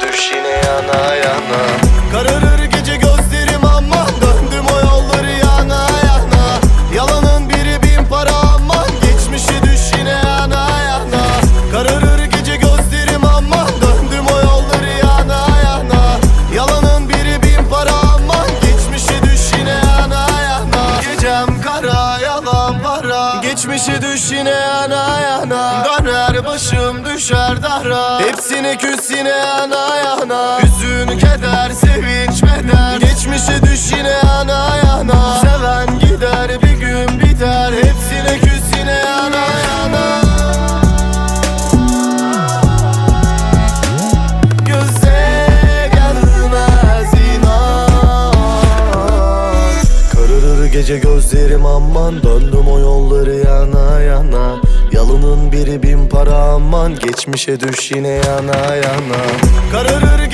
düşe düş yine yana yana. Geçmişi düş yine yana yana. Döner başım düşer dara. Hepsini küs yine yana yana. Hüzün keder sevinç meder Geçmişi düş yine yana yana. Seven gider bir gün biter. Hepsini küs yine yana yana. Gece gözlerim aman Döndüm o yolları. Yalının biri bin para aman Geçmişe düş yine yana yana. Kararır